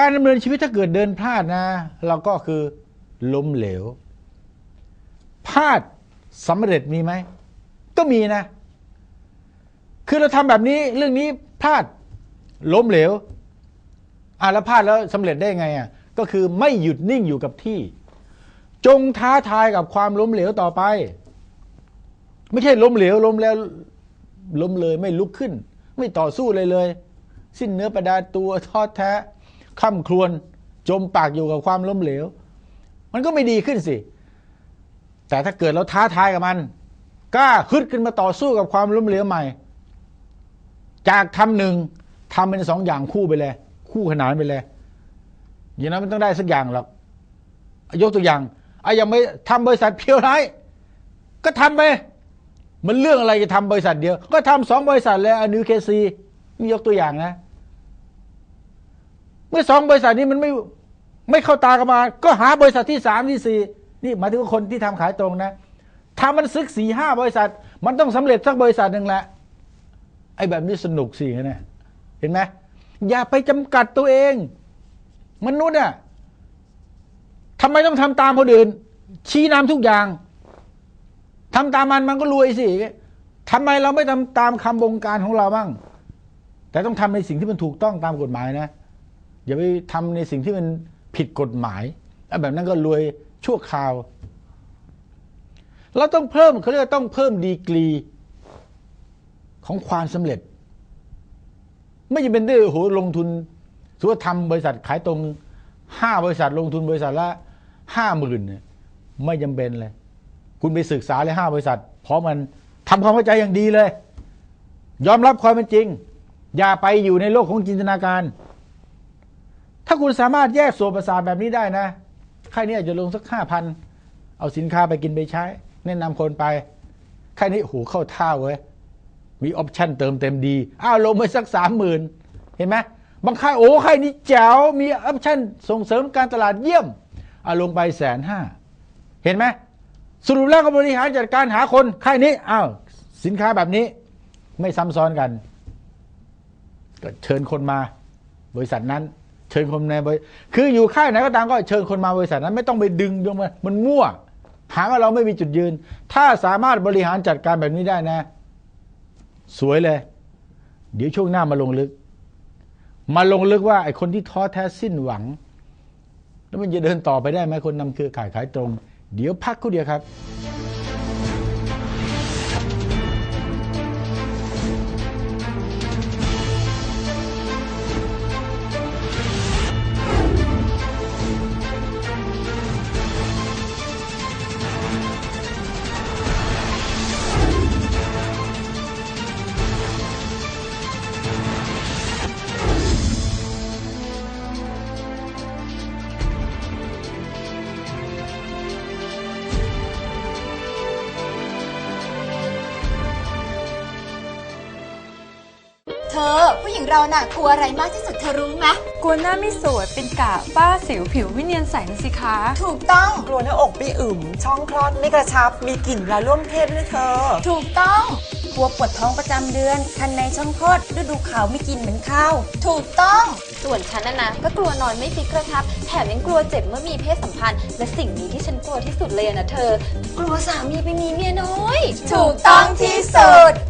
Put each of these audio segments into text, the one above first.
การดำเนินชีวิตถ้าเกิดเดินพลาดนะ เราก็คือล้มเหลวพลาดสำเร็จมีไหม ก็มีนะ คือเราทำแบบนี้เรื่องนี้พลาดล้มเหลวอะแล้วพลาดแล้วสำเร็จได้ไงอะก็คือไม่หยุดนิ่งอยู่กับที่ จงท้าทายกับความล้มเหลวต่อไป ไม่ใช่ล้มเหลวล้มแล้วล้มเลยไม่ลุกขึ้น ไม่ต่อสู้เลยเลย สิ้นเนื้อประดาตัวทอดแท้ ค่ำครวญจมปากอยู่กับความล้มเหลว มันก็ไม่ดีขึ้นสิ แต่ถ้าเกิดเราท้าทายกับมันกล้าฮึดขึ้นมาต่อสู้กับความล้มเหลวใหม่ จากทำหนึ่งทำเป็นสองอย่างคู่ไปเลย คู่ขนานไปเลย อย่างนั้นมันต้องได้สักอย่างหรอกยกตัวอย่างไอ้ยังไม่ทำบริษัทเพียวไรก็ทำไป มันเรื่องอะไรจะทำบริษัทเดียว ก็ทำสองบริษัทแล้วอนิวเคซีนี่ยกตัวอย่างนะ เมื่อสองบริษัทนี้มันไม่ไม่เข้าตากันมา ก็หาบริษัทที่สามที่สี่นี่หมายถึงคนที่ทำขายตรงนะถ้ามันซึกสี่ห้าบริษัท มันต้องสำเร็จสักบริษัทหนึ่งแหละไอ้แบบนี้สนุกสินี่เห็นไหมอย่าไปจำกัดตัวเอง มนุษย์อะทำไมต้องทำตามคนอื่น ชี้นำทุกอย่างทำตามมันมันก็รวยสิทำไมเราไม่ทำตามคำบงการของเราบ้าง แต่ต้องทำในสิ่งที่มันถูกต้องตามกฎหมายนะ อย่าไปทำในสิ่งที่มันผิดกฎหมายแล้วแบบนั้นก็รวยชั่วคราว เราต้องเพิ่มเขาเรียกต้องเพิ่มดีกรีของความสำเร็จ ไม่จำเป็นด้วยโอ้โหลงทุนสมมติว่าทำบริษัทขายตรงห้าบริษัทลงทุนบริษัทละห้าหมื่นเนี่ยไม่จำเป็นเลย คุณไปศึกษาเลยห้าบริษัท เพราะมันทำความเข้าใจอย่างดีเลย ยอมรับความเป็นจริง อย่าไปอยู่ในโลกของจินตนาการ ถ้าคุณสามารถแยกส่วนประสาทแบบนี้ได้นะ ค่ายนี้อาจจะลงสักห้าพัน เอาสินค้าไปกินไปใช้ แนะนำคนไป ค่ายนี้โอ้โหเข้าท่าเว้ย มีออปชั่นเติมเต็มดี อ้าวลงไปสักสามหมื่นเห็นไหมบางค่ายโอ้ค่ายนี้แจ๋ว มีออปชั่นส่งเสริมการตลาดเยี่ยมอาลงไปแสนห้า เห็นไหมสรุปแล้วก็บริหารจัดการหาคนค่ายนี้อ้าวสินค้าแบบนี้ไม่ซ้ำซ้อนกัน ก็เชิญคนมา บริษัทนั้น เชิญคนในบริคืออยู่ค่ายไหนก็ตามก็เชิญคนมาบริษัทนั้นไม่ต้องไปดึงยงมามันมั่ว หาว่าเราไม่มีจุดยืน ถ้าสามารถบริหารจัดการแบบนี้ได้นะ สวยเลย เดี๋ยวช่วงหน้ามาลงลึก มาลงลึกว่าไอ้คนที่ท้อแท้สิ้นหวัง แล้วมันจะเดินต่อไปได้ไหมคนนำเครือข่ายขายตรง เดี๋ยวพักคู่เดียวครับ เราน่ะกลัวอะไรมากที่สุดเธอรู้ไหมกลัวหน้าไม่สวยเป็นกะฝ้าสิวผิวไม่เนียนใสนะสิคะ ถูกต้อง กลัวหน้าอกไม่อึมช่องคลอดไม่กระชับ มีกลิ่นเวลาร่วมเพศด้วยเธอ ถูกต้องกลัวปวดท้องประจำเดือน คันในช่องคลอดฤดูขาวไม่กินเหมือนข้าว ถูกต้อง ส่วนฉันนะนะก็กลัวนอนไม่ฟิกกระชับ แถมยังกลัวเจ็บเมื่อมีเพศสัมพันธ์ และสิ่งนี้ที่ฉันกลัวที่สุดเลยอะนะเธอ กลัวสามีไปมีเมียน้อย ถูกต้องที่สุดเ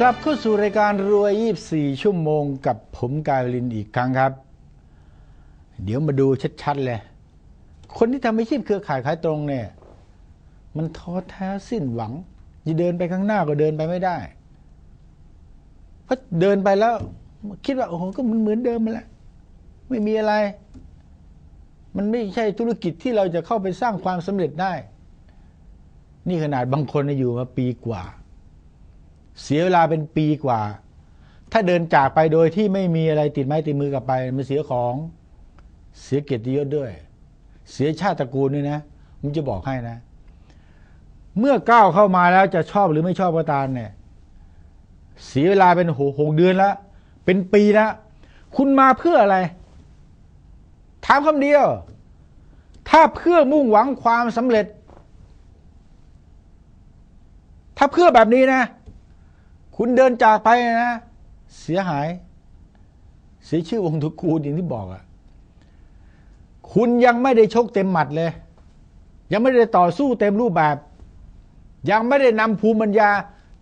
กลับเข้าสู่รายการรวย 24 ชั่วโมงกับผมกายลินอีกครั้งครับ เดี๋ยวมาดูชัดๆเลย คนที่ทำอาชีพเครือข่ายขายตรงเนี่ย มันท้อแท้สิ้นหวัง จะเดินไปข้างหน้าก็เดินไปไม่ได้เพราะเดินไปแล้ว คิดว่าโอ้โหก็มันเหมือนเดิมมาแล้วไม่มีอะไร มันไม่ใช่ธุรกิจที่เราจะเข้าไปสร้างความสำเร็จได้ นี่ขนาดบางคนอยู่มาปีกว่า เสียเวลาเป็นปีกว่า ถ้าเดินจากไปโดยที่ไม่มีอะไรติดไม้ติดมือกลับไป มันเสียของ เสียเกียรติยศด้วย เสียชาติตระกูลด้วยนะผมจะบอกให้นะ เมื่อก้าวเข้ามาแล้วจะชอบหรือไม่ชอบก็ตามเนี่ย เสียเวลาเป็นหกหกเดือนแล้ว เป็นปีแล้วคุณมาเพื่ออะไร ถามคำเดียว ถ้าเพื่อมุ่งหวังความสำเร็จ ถ้าเพื่อแบบนี้นะ คุณเดินจากไปนะ เสียหาย เสียชื่อวงตระกูลอย่างที่บอกอะคุณยังไม่ได้ชกเต็มหมัดเลย ยังไม่ได้ต่อสู้เต็มรูปแบบ ยังไม่ได้นำภูมิปัญญา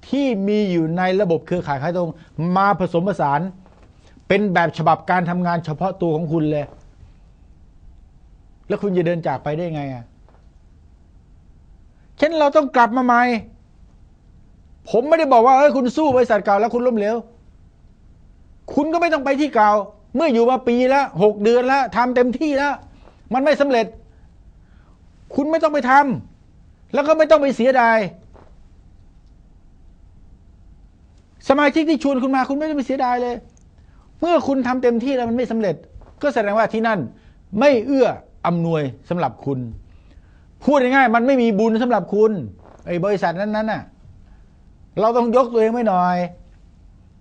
ที่มีอยู่ในระบบเครือข่ายขายตรง มาผสมผสาน เป็นแบบฉบับการทำงานเฉพาะตัวของคุณเลย แล้วคุณจะเดินจากไปได้ไงอะเช่นเราต้องกลับมาใหม่ ผมไม่ได้บอกว่าเอ้ยคุณสู้บริษัทเก่าแล้วคุณล้มเหลวคุณก็ไม่ต้องไปที่เก่า เมื่ออยู่มาปีแล้วหกเดือนแล้วทำเต็มที่แล้ว มันไม่สำเร็จ คุณไม่ต้องไปทำแล้วก็ไม่ต้องไปเสียดายสมาชิกที่ชวนคุณมาคุณไม่ต้องไปเสียดายเลย เมื่อคุณทำเต็มที่แล้วมันไม่สำเร็จ ก็แสดงว่าที่นั่น ไม่เอื้ออำนวยสำหรับคุณ พูดง่ายๆมันไม่มีบุญสำหรับคุณไอ้บริษัทนั้นๆน่ะ เราต้องยกตัวเองไว้หน่อย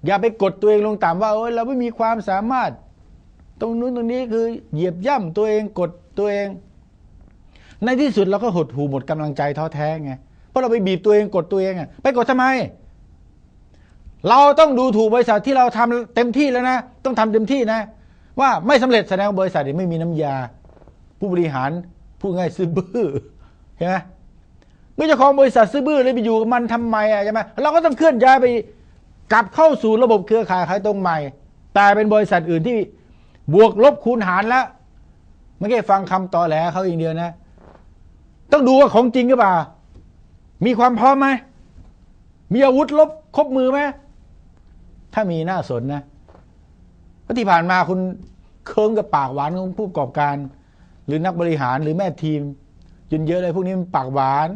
อย่าไปกดตัวเองลงต่ำว่าเอยเราไม่มีความสามารถ ตรงนู้นตรงนี้คือเหยียบย่ำตัวเองกดตัวเอง ในที่สุดเราก็หดหูหมดกำลังใจท้อแท้ไงเพราะเราไปบีบตัวเองกดตัวเองอะไปกดทำไม เราต้องดูถูกบริษัทที่เราทำเต็มที่แล้วนะ ต้องทำเต็มที่นะ ว่าไม่สำเร็จแสดงบริษัทไม่มีน้ำยา ผู้บริหารผู้ง่ายซื้อบื้อเห็นไหม เมื่อจ้าของบริษัทซื้อบื้อเลยไปอยู่กับมันทำไมอะใช่ไหมเราก็ต้องเคลื่อนย้ายไปกลับเข้าสู่ระบบเครือข่ายขายตรงใหม่ แต่เป็นบริษัทอื่นที่บวกลบคูณหารแล้วไม่ใช่ฟังคำตอแหลเขาอย่างเดียวนะ ต้องดูว่าของจริงหรือเปล่า มีความพร้อมไหมมีอาวุธลบครบมือไหมถ้ามีน่าสนนะที่ผ่านมาคุณเคิงกับปากหวานของผู้ประกอบการ หรือนักบริหารหรือแม่ทีมจนเยอะเลยพวกนี้มันปากหวาน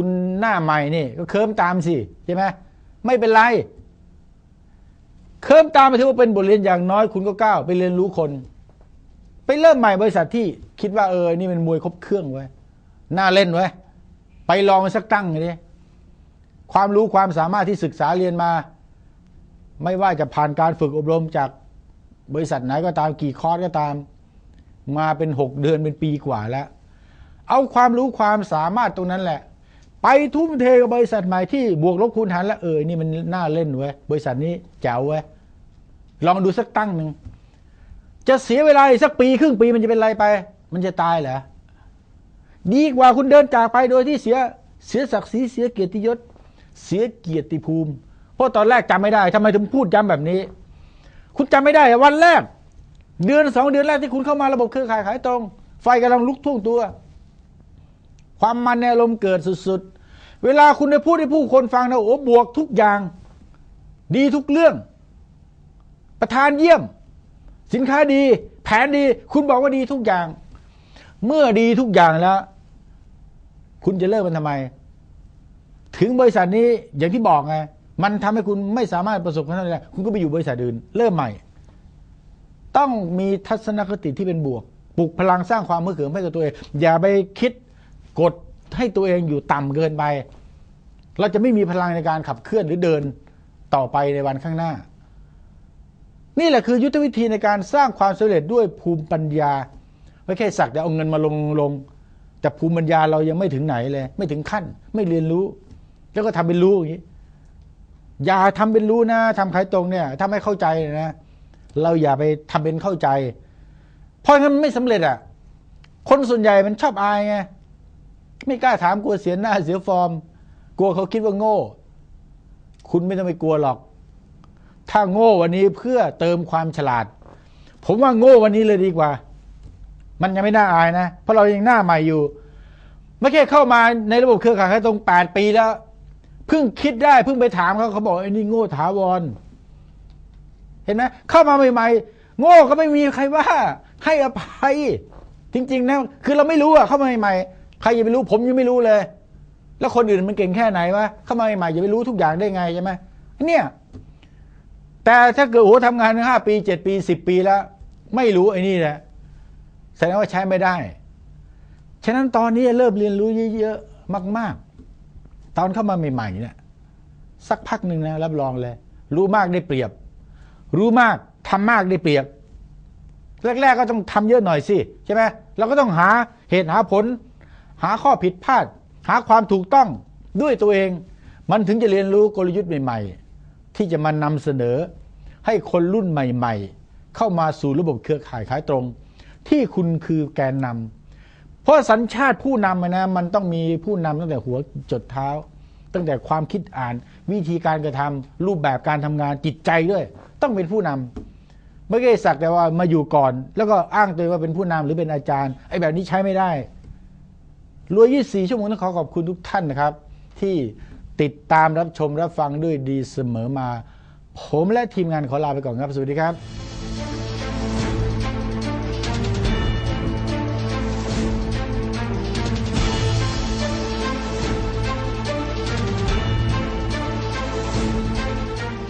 คุณหน้าใหม่นี่ก็เคิมตามสิใช่ไหมไม่เป็นไร เคิมตามไปถือว่าเป็นบทเรียนอย่างน้อยคุณก็ก้าวไปเรียนรู้คน ไปเริ่มใหม่บริษัทที่คิดว่าเออนี่มันมวยครบเครื่องไว้น่าเล่นไว้ไปลองสักตั้งเลยความรู้ความสามารถที่ศึกษาเรียนมา ไม่ว่าจะผ่านการฝึกอบรมจากบริษัทไหนก็ตามกี่คอร์สก็ตาม มาเป็นหกเดือนเป็นปีกว่าแล้ว เอาความรู้ความสามารถตรงนั้นแหละ ไปทุ่มเทกับบริษัทใหม่ที่บวกลบคูณหารแล้วเออนี่มันน่าเล่นเว้ยบริษัทนี้แจ๋วเว้ยลองดูสักตั้งหนึ่งจะเสียเวลาสักปีครึ่งปีมันจะเป็นไรไป มันจะตายเหรอดีกว่าคุณเดินจากไปโดยที่เสียเสียศักดิ์ศรีเสียเกียรติยศ เสียเกียรติภูมิ เพราะตอนแรกจำไม่ได้ทำไมถึงพูดย้ำแบบนี้ คุณจำไม่ได้วันแรก เดือนสองเดือนแรกที่คุณเข้ามาระบบเครือข่ายขายตรง ไฟกำลังลุกท่วงตัว ความมันในอารมณ์เกิดสุดๆ เวลาคุณได้พูดให้ผู้คนฟังนะโอ้บวกทุกอย่าง ดีทุกเรื่อง ประธานเยี่ยม สินค้าดี แผนดี คุณบอกว่าดีทุกอย่าง เมื่อดีทุกอย่างแล้ว คุณจะเลิกมันทำไม ถึงบริษัทนี้อย่างที่บอกไงมันทำให้คุณไม่สามารถประสบความสำเร็จได้คุณก็ไปอยู่บริษัทอื่น เริ่มใหม่ ต้องมีทัศนคติที่เป็นบวกปลุกพลังสร้างความมือเขิมให้กับตัวเองอย่าไปคิด กดให้ตัวเองอยู่ต่ำเกินไป เราจะไม่มีพลังในการขับเคลื่อนหรือเดินต่อไปในวันข้างหน้า นี่แหละคือยุทธวิธีในการสร้างความสำเร็จด้วยภูมิปัญญาไม่แค่สักแต่เอาเงินมาลงลง แต่ภูมิปัญญาเรายังไม่ถึงไหนเลย ไม่ถึงขั้น ไม่เรียนรู้ แล้วก็ทำเป็นรู้อย่างนี้อย่าทำเป็นรู้นะทำขายตรงเนี่ยถ้าไม่เข้าใจนะ เราอย่าไปทำเป็นเข้าใจ เพราะงั้นมันไม่สำเร็จอะ คนส่วนใหญ่มันชอบอายไง ไม่กล้าถามกลัวเสียหน้าเสียฟอร์ม กลัวเขาคิดว่าโง่ คุณไม่ต้องไปกลัวหรอก ถ้าโง่วันนี้เพื่อเติมความฉลาด ผมว่าโง่วันนี้เลยดีกว่า มันยังไม่น่าอายนะ เพราะเรายังหน้าใหม่อยู่ไม่ใช่เข้ามาในระบบเครือข่ายขายตรงแปดปีแล้วเพิ่งคิดได้เพิ่งไปถามเขาเขาบอกไอ้นี่โง่ถาวร เห็นไหมเข้ามาใหม่ๆโง่ก็ไม่มีใครว่า ให้อภัย จริง ๆ นะ คือเราไม่รู้อะเข้ามาใหม่ๆ ใครจะไปรู้ผมยังไม่รู้เลย แล้วคนอื่นมันเก่งแค่ไหนวะเข้ามาใหม่ๆจะไปรู้ทุกอย่างได้ไงใช่ไหมเนี่ย แต่ถ้าเกิดโอ้ทำงานห้าปีเจ็ดปีสิบปีแล้ว ไม่รู้ไอ้นี่แหละแสดงว่าใช้ไม่ได้ ฉะนั้นตอนนี้เริ่มเรียนรู้เยอะๆมาก ๆ ตอนเข้ามาใหม่ๆเนี่ยสักพักหนึ่งนะรับรองเลย รู้มากได้เปรียบ รู้มากทำมากได้เปรียบ แรก ๆ ก็ต้องทำเยอะหน่อยสิใช่ไหมเราก็ต้องหาเหตุหาผล หาข้อผิดพลาด หาความถูกต้องด้วยตัวเอง มันถึงจะเรียนรู้กลยุทธ์ใหม่ ๆ ที่จะมานำเสนอ ให้คนรุ่นใหม่ ๆ เข้ามาสู่ระบบเครือข่ายขายตรง ที่คุณคือแกนนำเพราะสัญชาติผู้นำนะมันต้องมีผู้นำตั้งแต่หัวจดเท้า ตั้งแต่ความคิดอ่าน วิธีการกระทำรูปแบบการทำงานจิตใจด้วย ต้องเป็นผู้นำไม่ใช่สักแต่ว่ามาอยู่ก่อน แล้วก็อ้างตัวว่าเป็นผู้นำหรือเป็นอาจารย์ไอ้แบบนี้ใช้ไม่ได้ รวย 24 ชั่วโมงต้องขอขอบคุณทุกท่านนะครับ ที่ติดตามรับชมรับฟังด้วยดีเสมอมา ผมและทีมงานขอลาไปก่อนครับ สวัสดีครับ